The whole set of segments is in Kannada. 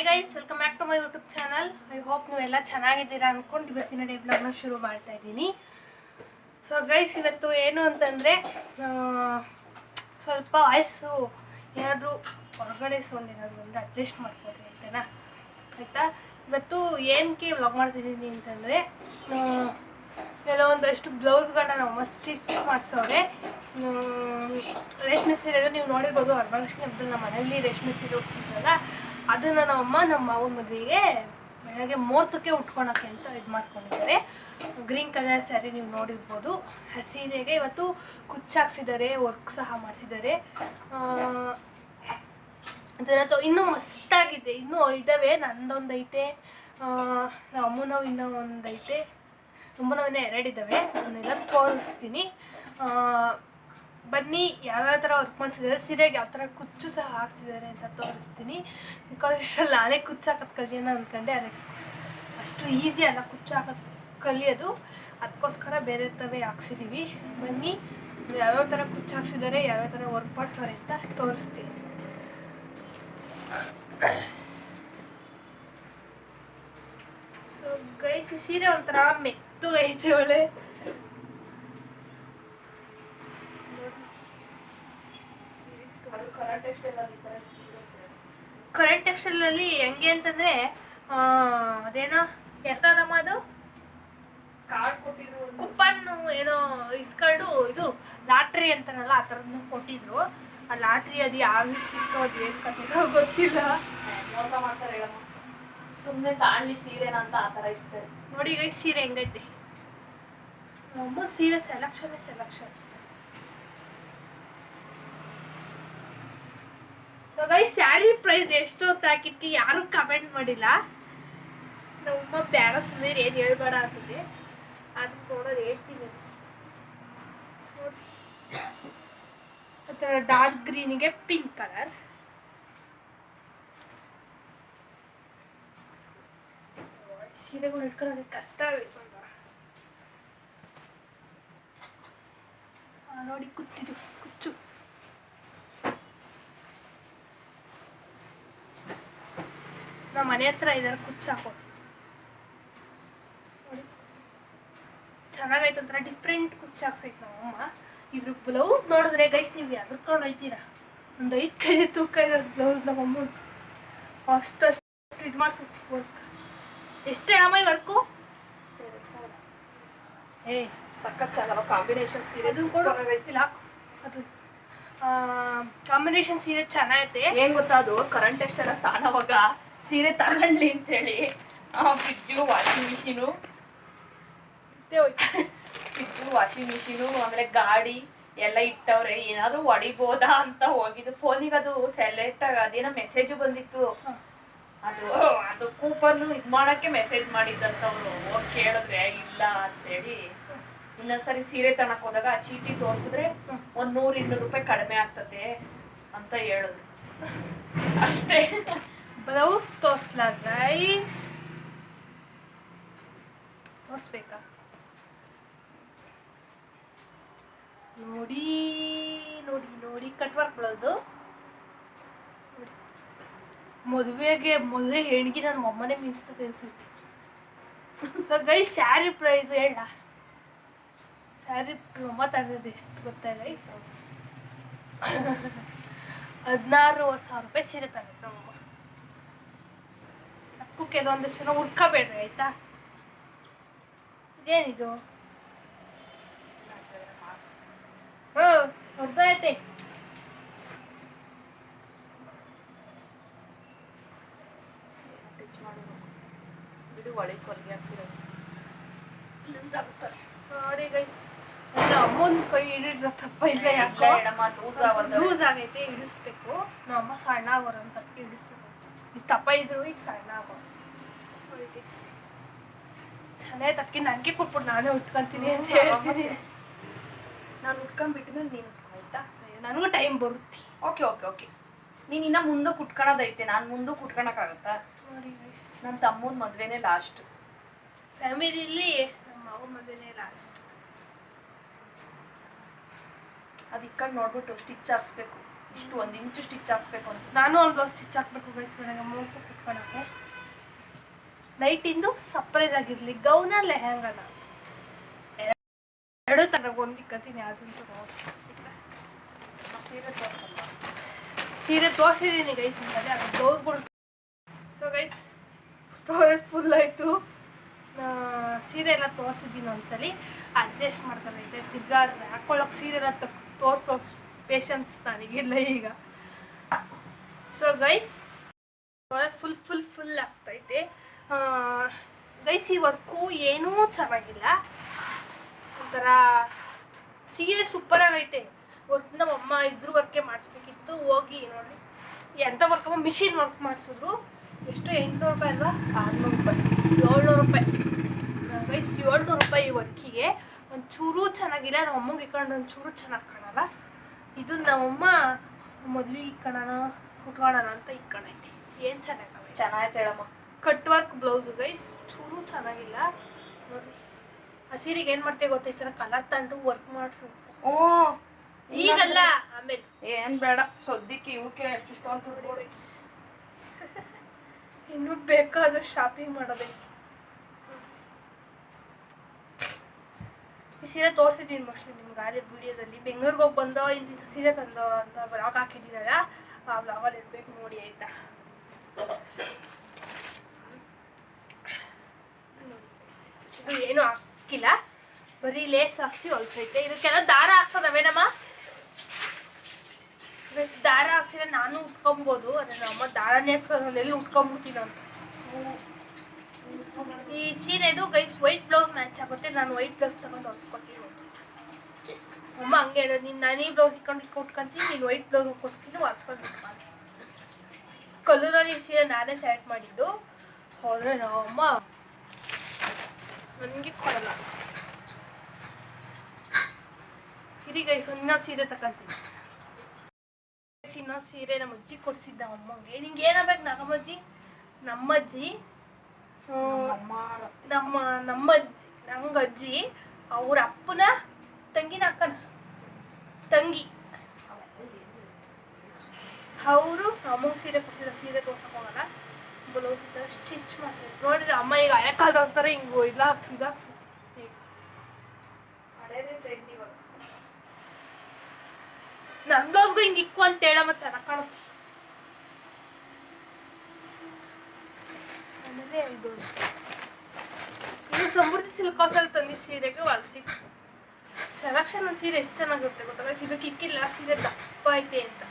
Hey guys welcome back to my YouTube channel I hope ನೀವೆಲ್ಲ ಚೆನ್ನಾಗಿದ್ದೀರಾ ಅಂದ್ಕೊಂಡು ಇವತ್ತಿನ ಡೇ ಬ್ಲಾಗ್ನ ಶುರು ಮಾಡ್ತಾ ಇದ್ದೀನಿ. ಸೊ ಗೈಸ್ ಇವತ್ತು ಏನು ಅಂತಂದರೆ ಸ್ವಲ್ಪ ವಾಯ್ಸು ಏನಾದರೂ ಹೊರಗಡೆ ಸೌಂಡ್ ಏನಾದರೂ ಅಂದರೆ ಅಡ್ಜಸ್ಟ್ ಮಾಡ್ಕೊಡ್ರಿ ಆಯ್ತಾನಾ ಆಯಿತಾ? ಇವತ್ತು ಏನಕ್ಕೆ ಬ್ಲಾಗ್ ಮಾಡ್ತಿದ್ದೀನಿ ಅಂತಂದರೆ ಕೆಲವೊಂದಷ್ಟು ಬ್ಲೌಸ್ಗಳನ್ನ ನಾವು ಸ್ಟಿಚ್ ಮಾಡಿಸೋರೆ. ರೇಷ್ಮೆ ಸೀರೆ ನೀವು ನೋಡಿರ್ಬೋದು ವರಮಹಾಲಕ್ಷ್ಮಿ ಹಬ್ಬದಲ್ಲಿ ನಮ್ಮ ಮನೇಲಿ ರೇಷ್ಮೆ ಸೀರೆ ಉಡ್ಸಿದ್ರಲ್ಲ ಅದನ್ನು ನಮ್ಮಮ್ಮ, ನಮ್ಮ ಮಾವನ ಮದುವೆಗೆ ಬೆಳಗ್ಗೆ ಮೂರ್ತಕ್ಕೆ ಉಟ್ಕೊಳಕ್ಕೆ ಅಂತ ಇದು ಮಾಡ್ಕೊಂಡಿದ್ದಾರೆ. ಗ್ರೀನ್ ಕಲರ್ ಸ್ಯಾರಿ ನೀವು ನೋಡಿರ್ಬೋದು. ಸೀರೆಗೆ ಇವತ್ತು ಕುಚ್ಚಾಕ್ಸಿದ್ದಾರೆ ವರ್ಕ್ ಸಹ ಮಾಡಿಸಿದ್ದಾರೆ. ಅದರ ಇನ್ನೂ ಮಸ್ತಾಗಿದೆ. ಇನ್ನೂ ಇದ್ದಾವೆ ನಂದೊಂದೈತೆ. ನಮ್ಮ ಅಮ್ಮನವ್ ಇನ್ನೂ ಒಂದೈತೆ. ತುಂಬ ಅಮ್ಮನವು ಇನ್ನೂ ಎರಡಿದ್ದಾವೆ ಅದನ್ನೆಲ್ಲ ತೋರಿಸ್ತೀನಿ. ಬನ್ನಿ, ಯಾವ್ಯಾವ ಥರ ವರ್ಕ್ ಮಾಡಿಸಿದ್ದಾರೆ, ಸೀರೆಗೆ ಯಾವ ಥರ ಕುಚ್ಚು ಸಹ ಹಾಕ್ಸಿದ್ದಾರೆ ಅಂತ ತೋರಿಸ್ತೀನಿ. ಬಿಕಾಸ್ ಇಷ್ಟಲ್ಲಿ ನಾನೇ ಕುಚ್ಚು ಹಾಕೋದು ಕಲಿಯೋಣ ಅಂದ್ಕೊಂಡೆ ಅದಕ್ಕೆ ಅಷ್ಟು ಈಸಿ ಅಲ್ಲ ಕುಚ್ಚು ಹಾಕೋದು ಕಲಿಯೋದು ಅದಕ್ಕೋಸ್ಕರ ಬೇರೆ ಥರವೇ ಹಾಕ್ಸಿದ್ದೀವಿ ಬನ್ನಿ, ಯಾವ್ಯಾವ ಥರ ಕುಚ್ಚು ಹಾಕ್ಸಿದ್ದಾರೆ, ಯಾವ್ಯಾವ ಥರ ವರ್ಕ್ ಮಾಡಿಸೋರೆ ಅಂತ ತೋರಿಸ್ತೀನಿ. ಸೊ ಗೈಸಿ ಸೀರೆ ಒಂಥರ ಮೆತ್ತು ಐತೆ ಒಳ್ಳೆ ಕರೆಂಟ್ ಟೆಕ್ಸ್ಟೈಲಲ್ಲಿ ಹೆಂಗೆ ಅಂತಂದರೆ ಅದೇನೋ ಎಂತದಮ್ಮ ಅದು? ಕಾರ್ಡ್ ಕೊಟ್ಟಿದ್ರು ಕುಪ್ಪನ್ನು ಏನೋ ಇಸ್ಕೊಂಡು ಇದು ಲಾಟ್ರಿ ಅಂತಾನಲ್ಲ ಆ ಥರದ್ದು ಕೊಟ್ಟಿದ್ರು. ಆ ಲಾಟ್ರಿ ಅದು ಯಾವ ಸಿಕ್ತೋ ಅದು ಏನು ಕಥೆನೋ ಗೊತ್ತಿಲ್ಲ. ಮೋಸ ಮಾಡ್ತಾರೆ ಹೇಳಮ್ಮ. ಸುಮ್ಮನೆ ತಾಳ್ಲಿ ಸೀರೆನ ಅಂತ ಆ ಥರ ಇರ್ತಾರೆ. ನೋಡಿ ಈಗ ಸೀರೆ ಹೆಂಗೈತೆ? ನಮ್ಮ ಸೀರೆ selection selection guys sari price ಎಷ್ಟು ಅಂತ ಹಾಕಿದ್ಕೆ, ಯಾರು ಕಮೆಂಟ್ ಮಾಡಿಲ್ಲ. ನಮ್ಮಮ್ಮ ಬೇಡ ಸುಮ್ಮನೆ ಏನು ಹೇಳ್ಬೇಡ ಅಂತದೆ ಅದಕ್ಕೆ ನೋಡೋದು ಹೇಳ್ತೀನಿ. ಆತರ ಥರ ಡಾರ್ಕ್ ಗ್ರೀನಿಗೆ ಪಿಂಕ್ ಕಲರ್. ಸೀರೆಗಳು ಇಟ್ಕೊಳ್ಳೋದಕ್ಕೆ ಕಷ್ಟ ಆಗುತ್ತೆ ನೋಡಿ ಕುತ್ತಿದು ಕುಚ್ಚು ನಮ್ಮ ಮನೆ ಹತ್ರ ಇದಾರೆ ಕುಚ್ಚು ಹಾಕೋ ನೋಡಿ. ಚೆನ್ನಾಗೈತೆ ಒಂಥರ ಡಿಫ್ರೆಂಟ್ ಕುಚ್ಚು ಹಾಕ್ಸೈತೆ ನಮ್ಮಮ್ಮ ಇದ್ರ ಬ್ಲೌಸ್ ನೋಡಿದ್ರೆ ಗೈಸ್ ನೀವು ಎದ್ರಕೊಂಡು ಹೋಯ್ತೀರಾ? ಒಂದು ಐದು ಕೆ ಜಿ ತೂಕ ಇದೆ ಬ್ಲೌಸ್ ನಮ್ಮಮ್ಮ ಅಷ್ಟಷ್ಟು ಇದು ಮಾಡಿಸುತ್ತೆ ವರ್ಕ್ ಎಷ್ಟೇ ಅಮ್ಮ ಈ ವರ್ಕು ಏ ಸಖತ್ ಚೆನ್ನಾಗಲ್ಲ ಕಾಂಬಿನೇಷನ್ ಸೀರೆ ಹಾಕು. ಅದು ಕಾಂಬಿನೇಷನ್ ಸೀರೆ ಚೆನ್ನಾಗೈತೆ. ಏನ್ ಗೊತ್ತಾ ಅದು? ಕರೆಂಟ್ ಎಷ್ಟೆಲ್ಲ ತಾಣವಾಗ. ಸೀರೆ ತಗೊಂಡ್ಲಿ ಅಂತೇಳಿ. Fridge washing machine. Fridge washing machine ಆಮೇಲೆ ಗಾಡಿ ಎಲ್ಲ ಇಟ್ಟವ್ರೆ, ಏನಾದ್ರೂ ಹೊಡಿಬೋದಾ ಅಂತ ಹೋಗಿದ್ದು. ಫೋನಿಗೆ ಅದು ಸೆಲೆಕ್ಟ್ ಆಗ ಅದೇನೋ ಮೆಸೇಜ್ ಬಂದಿತ್ತು. ಅದು ಅದು ಕೂಪನ್ ಇದ್ ಮಾಡಕ್ಕೆ ಮೆಸೇಜ್ ಮಾಡಿದ್ದಂತವ್ರು ಹೋಗಿ ಕೇಳಿದ್ರೆ ಇಲ್ಲ ಅಂತೇಳಿ. ಇನ್ನೊಂದ್ಸರಿ ಸೀರೆ ತಣಕ್ ಹೋದಾಗ ಆ ಚೀಟಿ ತೋರಿಸಿದ್ರೆ. ಒಂದ್ ನೂರ್ ಇನ್ನೂರು ರೂಪಾಯಿ ಕಡಿಮೆ ಆಗ್ತದೆ ಅಂತ ಹೇಳಿದ್ರು. ಅಷ್ಟೇ. ಬ್ಲೌಸ್ ತೋರಿಸ್ಲಾ ಗೈಸ್ ತೋರಿಸ್ಬೇಕಾ ನೋಡಿ ನೋಡಿ ನೋಡಿ ಕಟ್ ವರ್ಕ್ ಬ್ಲೌಸು ಮದುವೆಗೆ, ಮದುವೆ ಹೆಣ್ಗಿ ನನ್ನ ಮೊಮ್ಮನೆ ಮಿಂಚ್ತದೆ ಅನ್ಸುತ್ತೆ ಸೊ ಗೈ ಸ್ಯಾರಿ ಪ್ರೈಸ್ ಹೇಳ. ಸ್ಯಾರಿ ಒಂಬತ್ತು ಎಷ್ಟು ಗೊತ್ತಾ ಗೈಸ್ ಹದಿನಾರು ಸಾವಿರ ರೂಪಾಯಿ ಸೀರೆ ತಗುತ್ತೆ ನಮ್ಮಮ್ಮ ಅದಕ್ಕೂ ಕೆಲವೊಂದು ಜನ ಹುಡ್ಕೋಬೇಡ್ರಿ ಆಯ್ತಾ? ಇದೇನಿದು? ಹಾ ಅರ್ಧ ಐತೆ ಬಿಡು ಒಳಗೆ ಕೊಲ್ಗೆ ಹಾಕ್ಸಿರೋದು. ನೋಡಿ ಗೈಸ್ ಅಮ್ಮನ ಕೈ ಹಿಡಿದ ತಪ್ಪ ಇಲ್ಲ ಯಾಕೆ? ಲೂಸ್ ಆಗೈತೆ ಇಡಿಸ್ಬೇಕು ನಮ್ಮ ಅಮ್ಮ ಸಣ್ಣ ಆಗೋರು ಅಂತ ಇಡಿಸ್ಬೇಕು ಇಷ್ಟು ತಪ್ಪ ಇದ್ರು ಈಗ ಸಣ್ಣ ಆಗೋ ಪೊಲಿಟಿಕ್ಸ್. ಚೆನ್ನಾಗಿ ತಕ್ಕಿ ನನಗೆ ಕೊಟ್ಬಿಟ್ಟು ನಾನೇ ಉಟ್ಕೊಂತೀನಿ ಅಂತ ಹೇಳ್ತೀನಿ. ನಾನು ಉಟ್ಕೊಂಡ್ಬಿಟ್ಮೇಲೆ ನೀನು ಆಯ್ತಾ? ನನಗೂ ಟೈಮ್ ಬರುತ್ತೆ. ಓಕೆ ಓಕೆ ಓಕೆ ನೀನು ಇನ್ನ ಮುಂದಕ್ಕೆ ಉಟ್ಕೊಳೋದೈತೆ ನಾನು ಮುಂದೆ ಗೈಸ್ ನನ್ನ ತಮ್ಮನ ಮದುವೆನೇ ಲಾಸ್ಟ್ ಫ್ಯಾಮಿಲಿಲಿ ನಮ್ಮ ಮಾವ ಮದುವೆನೇ ಲಾಸ್ಟ್ ಅದು ಇಕ್ಕಂಡು ನೋಡ್ಬಿಟ್ಟು ಸ್ಟಿಚ್ ಹಾಕ್ಸ್ಬೇಕು. ಇಷ್ಟು ಒಂದು ಇಂಚು ಸ್ಟಿಚ್ ಹಾಕ್ಸ್ಬೇಕು ಅನ್ಸುತ್ತೆ. ನಾನು ಒಂದು ಬ್ಲೌಸ್ ಸ್ಟಿಚ್ ಹಾಕ್ಬೇಕು ಗೈಸ್ ಬೆಳಗ್ಗೆ ಮೂರ್ತು ಕುತ್ಕೊಳಕ್ಕೆ. ನೈಟಿಂದು ಸರ್ಪ್ರೈಸ್ ಆಗಿರಲಿ, ಗೌನ ಲೆಹಂಗನ ಎರಡು ಥರ ಹೊಂದಿಕ್ಕತ್ತೀನಿ ಅದಂತೂ ನೋಡಿ ಸೀರೆ ತೋರ್ಸಲ್ಲ ಸೀರೆ ತೋರಿಸಿದ್ದೀನಿ ಗೈಸ್ ಅಂತಂದರೆ ಅದು ಬ್ಲೌಸ್ಗಳು ಸೊ ಗೈಸ್ ಸ್ಟೋರೇಜ್ ಫುಲ್ ಆಯಿತು. ಸೀರೆ ಎಲ್ಲ ತೋರಿಸಿದ್ದೀನಿ ಒಂದ್ಸಲಿ. ಅಡ್ಜಸ್ಟ್ ಮಾಡ್ತಾರೆ ತಿರ್ಗಾ ಹಾಕೊಳ್ಳೋಕೆ ಸೀರೆ ಎಲ್ಲ ತಕ್, ತೋರಿಸೋ ಪೇಷನ್ಸ್ ನನಗಿಲ್ಲ ಈಗ. So guys full full full ಆಗ್ತೈತೆ. ಗೈಸ್ ಈ ವರ್ಕು ಏನೂ ಚೆನ್ನಾಗಿಲ್ಲ. ಒಂಥರ ಸೀರೆ ಸೂಪರ್ ಆಗೈತೆ. ವರ್ಕ್ ನಮ್ಮ ಅಮ್ಮ ಇದ್ರ ವರ್ಕೇ ಮಾಡಿಸ್ಬೇಕಿತ್ತು. ಹೋಗಿ ನೋಡಿ ಎಂಥ ವರ್ಕ್ ಅಮ್ಮ ಮಿಷಿನ್ ವರ್ಕ್ ಮಾಡಿಸಿದ್ರು. ಎಷ್ಟು ಎಂಟುನೂರು ರೂಪಾಯಿ ಅಲ್ವಾ? ಆರುನೂರು ರೂಪಾಯಿ. ಏಳ್ನೂರು ರೂಪಾಯಿ. ಗೈಸ್ ಏಳ್ನೂರು ರೂಪಾಯಿ ಈ ವರ್ಕಿಗೆ ಒಂಚೂರು ಚೆನ್ನಾಗಿಲ್ಲ. ನಮ್ಮ ಅಮ್ಮಗೆ ಇಟ್ಕೊಂಡು ಒಂಚೂರು ಚೆನ್ನಾಗಿ ಕಾಣಲ್ಲ. ಇದು ನಮ್ಮಮ್ಮ ಮದ್ವೆ ಇಕ್ಕಣ ಉಟ್ಕೊಳ್ಳೋಣ ಅಂತ ಇಟ್ಕೊಂಡೈತಿ. ಏನು ಚೆನ್ನಾಗವೆ ಚೆನ್ನಾಯ್ತು ಹೇಳಮ್ಮ. ಕಟ್ ವರ್ಕ್ ಬ್ಲೌಸು ಗೈಸ್ ಚೂರು ಚೆನ್ನಾಗಿಲ್ಲ. ನೋಡಿ. ಹಸಿರಿಗೆ ಸೀರೆಗೆ ಏನು ಮಾಡ್ತೇವೆ ಗೊತ್ತಾ ಈ ಥರ ಕಲರ್ ತಂದು ವರ್ಕ್ ಮಾಡಿಸು. ಓ ಈಗಲ್ಲ ಆಮೇಲೆ. ಏನ್ ಬೇಡ ಸದ್ಯಕ್ಕೆ ಇವಕ್ಕೆ ಇಷ್ಟ ದುಡ್ಡು ಇನ್ನೂ ಬೇಕಾದ್ರೆ ಶಾಪಿಂಗ್ ಮಾಡೋದೈತಿ ಈ ಸೀರೆ ತೋರಿಸಿದ್ದೀನಿ ಮೋಸ್ಟ್ಲಿ ನಿಮ್ಗೆ ಅದೇ ವಿಡಿಯೋದಲ್ಲಿ. ಬೆಂಗಳೂರಿಗೆ ಹೋಗಿ ಬಂದೋ ಇಂತಿಂಥ ಸೀರೆ ತಂದೋ ಅಂತ ಬ್ಲಾಗ್ ಹಾಕಿದ್ದೀನಲ್ಲ ಆ ಬ್ಲಾಗಲ್ಲಿ ಇರ್ಬೇಕು ನೋಡಿ ಆಯ್ತಾ? ಇದು ಏನು ಹಾಕಿಲ್ಲ. ಬರೀ ಲೇಸ್ ಹಾಕ್ಸಿ ಹೊಲ್ಸೈತೆ. ಇದಕ್ಕೆಲ್ಲ ದಾರ ಹಾಕ್ಸೋದವೇನಮ್ಮ ದಾರ ಹಾಕ್ಸಿದ್ರೆ ನಾನು ಉಟ್ಕೊಬೋದು. ಅದೇ ನಮ್ಮ ದಾರನೇ ಹಾಕ್ಸೋದ್ರಲ್ಲಿ ಎಲ್ಲಿ ನಾನು? ಅಂತ ಈ ಸೀರೆದು ಗೈಸ್ ವೈಟ್ ಬ್ಲೌಸ್ ಮ್ಯಾಚ್ ಆಗುತ್ತೆ. ನಾನು ವೈಟ್ ಬ್ಲೌಸ್ ತಗೊಂಡು ಹೊಲ್ಸ್ಕೊತೀನಿ. ಅಮ್ಮ ಹಂಗೆ ಹೇಳೋದು ನೀನು ನಾನು ಬ್ಲೌಸ್ ಇಟ್ಕೊಂಡು ಇಟ್ಕೊಟ್ಕೊಂತೀನಿ ನೀನು ವೈಟ್ ಬ್ಲೌಸ್ ಕೊಡ್ತೀನಿ ಹೊಲ್ಸ್ಕೊಂಡು ಕಲರಲ್ಲಿ ಈ ಸೀರೆ ನಾನೇ ಸೆಲೆಕ್ಟ್ ಮಾಡಿದ್ದು. ಹೋದ್ರೆ ನಮ್ಮಮ್ಮ ನನಗೆ ಕೊಡಲ್ಲ. ಇರಿ ಗೈಸ್ ಇನ್ನೊಂದು ಸೀರೆ ತಗೊಂತೀನಿ ಇನ್ನೊಂದು ಸೀರೆ ನಮ್ಮ ಅಜ್ಜಿ ಕೊಡಿಸಿದ್ದ ಅಮ್ಮಂಗೆ. ನಿಂಗೆ ಏನಾಗಬೇಕು ನಮ್ಮಜ್ಜಿ ನಮ್ಮಜ್ಜಿ ಅಮ್ಮ ನಮ್ಮ ನಮ್ಮ ಅಜ್ಜಿ ನಂಗೆ ಅಜ್ಜಿ ಅವ್ರ ಅಪ್ಪನ ತಂಗಿನ ಅಕ್ಕನ ತಂಗಿ. ಅವರು ಅಮ್ಮಂಗೆ ಸೀರೆ ಕೊಡ್ಸಿದ ಸೀರೆ ತೋರ್ಸಕ್ ಹೋಗಲ್ಲ ಬ್ಲೌಸ್ ಥರ ಸ್ಟಿಚ್ ಮಾಡ್ತಾರೆ. ನೋಡಿದ್ರೆ ಅಮ್ಮ ಈಗ ಹಳೆ ಕಾಲದ ಥರ ಹಿಂಗೆ ಇಲ್ಲ ಇವಾಗ ನನ್ನ ಬ್ಲೌಸ್ಗೂ ಹಿಂಗೆ ಇಕ್ಕು ಅಂತ ಹೇಳಮ್ಮ ಚೆನ್ನಾಗಿ ಕಾಣುತ್ತೆ ಆಮೇಲೆ ಇದು. ಇದು ಸಮೃದ್ಧಿ ಸಿಲ್ಕ್ ಹೌಸಲ್ಲಿ ತಂದಿ ಸೀರೆಗೆ ವಾಲ್ಸಿ ಸೆಲೆಕ್ಷನ್ ಒಂದು ಸೀರೆ ಎಷ್ಟು ಚೆನ್ನಾಗಿರುತ್ತೆ ಗೊತ್ತಾಗ ಇದಕ್ಕೆ ಇಕ್ಕಿಲ್ಲ ಸೀರೆ ದಪ್ಪ ಐತೆ ಅಂತ.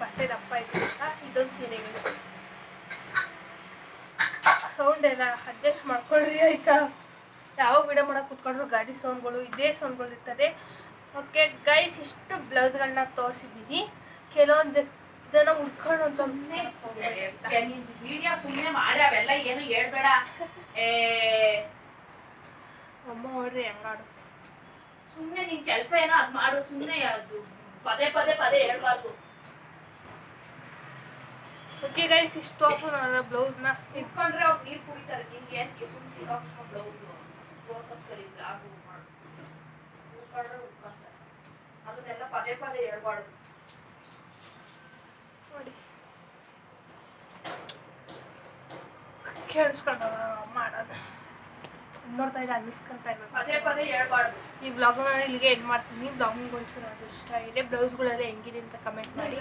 ಬಟ್ಟೆ ದಪ್ಪ ಐತೆ ಅಂತ ಇದೊಂದು ಸೀರೆಗೆ ಸೌಂಡ್ ಎಲ್ಲ ಅಡ್ಜಸ್ಟ್ ಮಾಡ್ಕೊಳ್ರಿ ಆಯ್ತಾ? ಯಾವ ವಿಡಿಯೋ ಮಾಡಕ್ಕೆ ಕೂತ್ಕೊಂಡ್ರು ಗಾಡಿ ಸೌಂಡ್ಗಳು ಇದೇ ಸೌಂಡ್ಗಳು ಇರ್ತದೆ ಓಕೆ ಗೈಸ್ ಇಷ್ಟು ಬ್ಲೌಸ್ಗಳನ್ನ ತೋರಿಸಿದ್ದೀನಿ. ಕೆಲವೊಂದು ಜನ ಉಟ್ಕೊಂಡು ಸುಮ್ಮನೆ ಸುಮ್ನೆ ವಿಡಿಯೋ ಸುಮ್ಮನೆ ಮಾಡಿ ಅವೆಲ್ಲ ಏನು ಹೇಳ್ಬೇಡ. ಏ ಅಮ್ಮ ನೋಡ್ರಿ ಹೆಂಗಾಡುತ್ತೆ ಸುಮ್ನೆ ನಿನ್ ಕೆಲಸ ಏನೋ ಅದು ಮಾಡು ಸುಮ್ಮನೆ ಅದು ಪದೇ ಪದೇ ಪದೇ ಹೇಳ್ಬಾರ್ದು. ಓಕೆ ಗೈಸ್ ಇಷ್ಟು ಬ್ಲೌಸ್ನ ಬ್ಲೌಸ್ನ. ಇಟ್ಕೊಂಡ್ರೆ ಅವ್ರು ನೀರ್ ಕುಡಿತಾರೆ ನಿಂಗೆ ಏನ್ ಸುಮ್ನೆ ಇರೋ ಬ್ಲೌಸು ತೋರ್ಸಕ್ ಕಲಿ ಬ್ಲಾಗು ಮಾಡು ಉಟ್ಕೊಂಡ್ರೆ ಉಟ್ಕೊಂತಾರೆ ಅದನ್ನೆಲ್ಲ ಪದೇ ಪದೇ ಹೇಳ್ಬಾರ್ದು ನೋಡಿ ಮಾಡೋದು. ನೋಡ್ತಾ ಇಲ್ಲ ಅನ್ನಿಸ್ಕೊಂತ ಹೇಳ್ಬಾರ್ದು. ಈ ಬ್ಲಾಗ್ನ ಇಲ್ಲಿಗೆ ಎಂಡ್ ಮಾಡ್ತೀನಿ. ಬ್ಲಾಗಿಂಗ್ ಒಂಚೂರು ಅದು ಇಷ್ಟ ಆಗಿದೆ. ಬ್ಲೌಸ್ಗಳೆಲ್ಲ ಹೆಂಗಿದೆ ಅಂತ ಕಮೆಂಟ್ ಮಾಡಿ.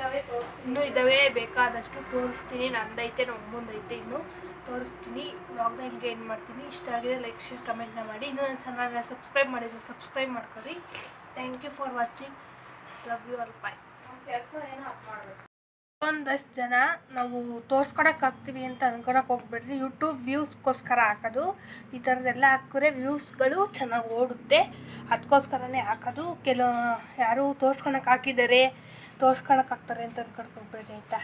ಇನ್ನೂ ಇದ್ದಾವೆ ಬೇಕಾದಷ್ಟು ತೋರಿಸ್ತೀನಿ. ನಂದೈತೆ ನಮ್ಮ ಮುಂದೈತೆ ಇನ್ನು. ತೋರಿಸ್ತೀನಿ. ಬ್ಲಾಗ್ನ ಇಲ್ಲಿಗೆ ಎಂಡ್ ಮಾಡ್ತೀನಿ. ಇಷ್ಟ ಆಗಿದೆ ಲೈಕ್ ಶೇರ್ ಕಮೆಂಟ್ನ ಮಾಡಿ. ಇನ್ನೂ ನನ್ನ ಚಾನಲ್ನ ಸಬ್ಸ್ಕ್ರೈಬ್ ಮಾಡಿದ್ರೆ ಸಬ್ಸ್ಕ್ರೈಬ್ ಮಾಡ್ಕೊಳ್ಳಿ. Thank you for watching love you all bye ಕೆಲಸ ಕೆಲ್ಸ ಏನೋ ಅದ್ ಮಾಡ್ಬೇಕು. ಒಂದಷ್ಟು ಜನ ನಾವು ತೋರ್ಸ್ಕೊಳಕ್ಕೆ ಹಾಕ್ತೀವಿ ಅಂತ ಅನ್ಕೊಳಕ್ಕೆ ಹೋಗ್ಬೇಡ್ರಿ. ಯೂಟ್ಯೂಬ್ ವ್ಯೂಸ್ಗೋಸ್ಕರ ಹಾಕೋದು, ಈ ಥರದ್ದೆಲ್ಲ ಹಾಕಿದ್ರೆ ವ್ಯೂಸ್ಗಳು ಚೆನ್ನಾಗಿ ಓಡುತ್ತೆ. ಅದಕ್ಕೋಸ್ಕರನೇ ಹಾಕೋದು. ಕೆಲವು ಯಾರು ತೋರ್ಸ್ಕೊಳಕ್ಕೆ ಹಾಕಿದ್ದಾರೆ ತೋರ್ಸ್ಕೊಳಕ್ಕೆ ಹಾಕ್ತಾರೆ ಅಂತ ಅನ್ಕೊಳಕ್ಕೆ ಹೋಗ್ಬೇಡ್ರಿ ಆಯಿತಾ?